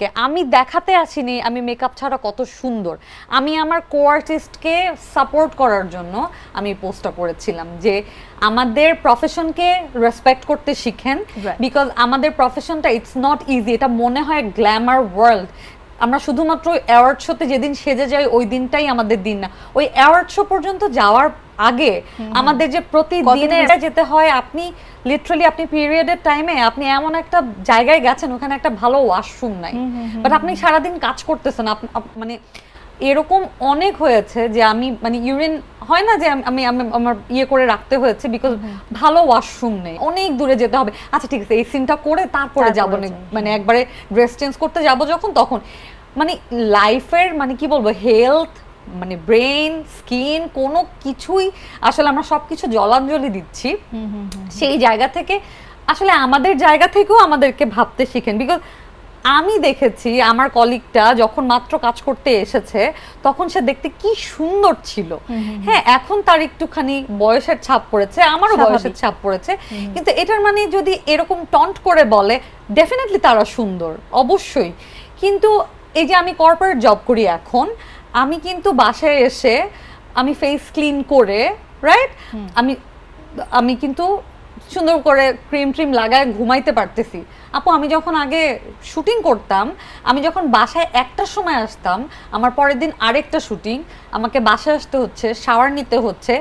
কে আমি দেখাতে আসিনি আমি মেকআপ ছাড়া কত সুন্দর। আমি আমার কো আর্টিস্টকে সাপোর্ট করার জন্য আমি পোস্টটা করেছিলাম যে আমাদের প্রফেশনকে রেসপেক্ট করতে শিখেন বিকজ আমাদের প্রফেশনটা ইটস নট ইজি এটা মনে হয় গ্ল্যামার ওয়ার্ল্ড আমরা শুধুমাত্র অ্যাওয়ার্ড শোতে যেদিন সেজে যাই ওই দিনটাই আমাদের দিন না। ওই অ্যাওয়ার্ড শো পর্যন্ত যাওয়ার আগে আমাদের যে প্রতিদিন যেতে হয় আপনি লিটারালি আপনি পিরিয়ডের টাইমে আপনি এমন একটা জায়গায় গেছেন ওখানে একটা ভালো ওয়াশরুম নাই। বাট আপনি সারাদিন কাজ করতেছেন মানে এরকম অনেক হয়েছে যে আমি মানে ইউরিন হয় না যে আমি আমি আমার ইয়ে করে রাখতে হয়েছে বিকজ ভালো ওয়াশরুম নেই। অনেক দূরে যেতে হবে। আচ্ছা ঠিক আছে এই সিনটা করে তারপরে যাব। মানে একবারে ড্রেস চেঞ্জ করতে যাব যখন তখন। মানে লাইফের মানে কি বলব হেলথ মানে ব্রেন স্কিন কোনো কিছুই আসলে আমরা সব কিছু জলাঞ্জলি দিচ্ছি। সেই জায়গা থেকে আসলে আমাদের জায়গা থেকেও আমাদেরকে ভাবতে শিখেন। বিকজ আমি দেখেছি আমার কলিগটা যখন মাত্র কাজ করতে এসেছে তখন সে দেখতে কি সুন্দর ছিল। হ্যাঁ এখন তার একটুখানি বয়সের ছাপ পড়েছে আমারও বয়সের ছাপ পড়েছে। কিন্তু এটার মানে যদি এরকম টন্ট করে বলে ডেফিনেটলি তারা সুন্দর অবশ্যই। কিন্তু এই যে আমি কর্পোরেট জব করি এখন আমি কিন্তু বাসায় এসে আমি ফেস ক্লিন করে রাইট আমি আমি কিন্তু সুন্দর করে ক্রিম ট্রিম লাগায় ঘুমাইতে পারতেছি। আপু আমি যখন আগে শুটিং করতাম আমি যখন বাসায় একটার সময় আসতাম আমার পরের দিন আরেকটা শুটিং আমাকে বাসায় আসতে হচ্ছে শাওয়ার নিতে হচ্ছে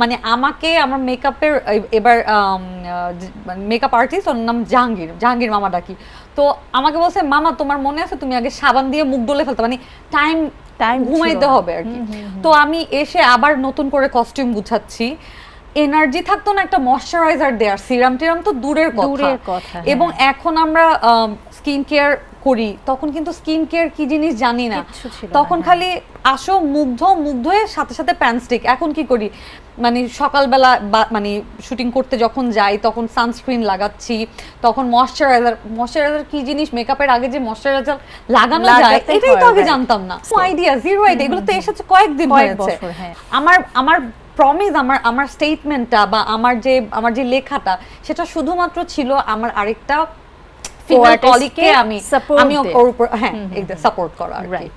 মানে আমাকে আমার মেকআপের এবার মেকআপ আর্টিস্ট ওর নাম জাহাঙ্গীর জাহাঙ্গীর মামা ডাকি। তো আমাকে বলছে মামা তোমার মনে আছে তুমি আগে সাবান দিয়ে মুখ ডলে ফেলতে? মানে টাইম টাইম ঘুমাইতে হবে আর কি। তো আমি এসে আবার নতুন করে কস্টিউম গুছাচ্ছি। এনার্জি থাকতো না একটা ময়শ্চারাইজার দেয়ার সিরাম টিরাম তো দূরের কথা। কথা, হ্যাঁ। এবং এখন আমরা স্কিন কেয়ার করি তখন কিন্তু স্কিন কেয়ার কি জিনিস জানি না। তখন হ্যাঁ। খালি আসো মুগ্ধ মুগ্ধ হয়ে সাথে সাথে প্যানস্টিক এখন কি করি? মানে সকালবেলা মানে শুটিং করতে যখন যাই তখন সানস্ক্রিন লাগাচ্ছি তখন ময়শ্চারাইজার ময়শ্চারাইজার কি জিনিস? মেকআপের আগে যে ময়শ্চারাইজার লাগানো যায় এটাই তো আগে জানতাম না। আইডিয়া জিরো আইডিয়া এগুলো তো এসেছে কয়েকদিন হয়েছে। হ্যাঁ। আমার আমার প্রমিস আমার আমার স্টেটমেন্টটা বা আমার যে আমার যে লেখাটা সেটা শুধুমাত্র ছিল আমার আরেকটা ফিমেল কলিগকে আমি আমি ওর উপর হ্যাঁ সাপোর্ট করা রাইট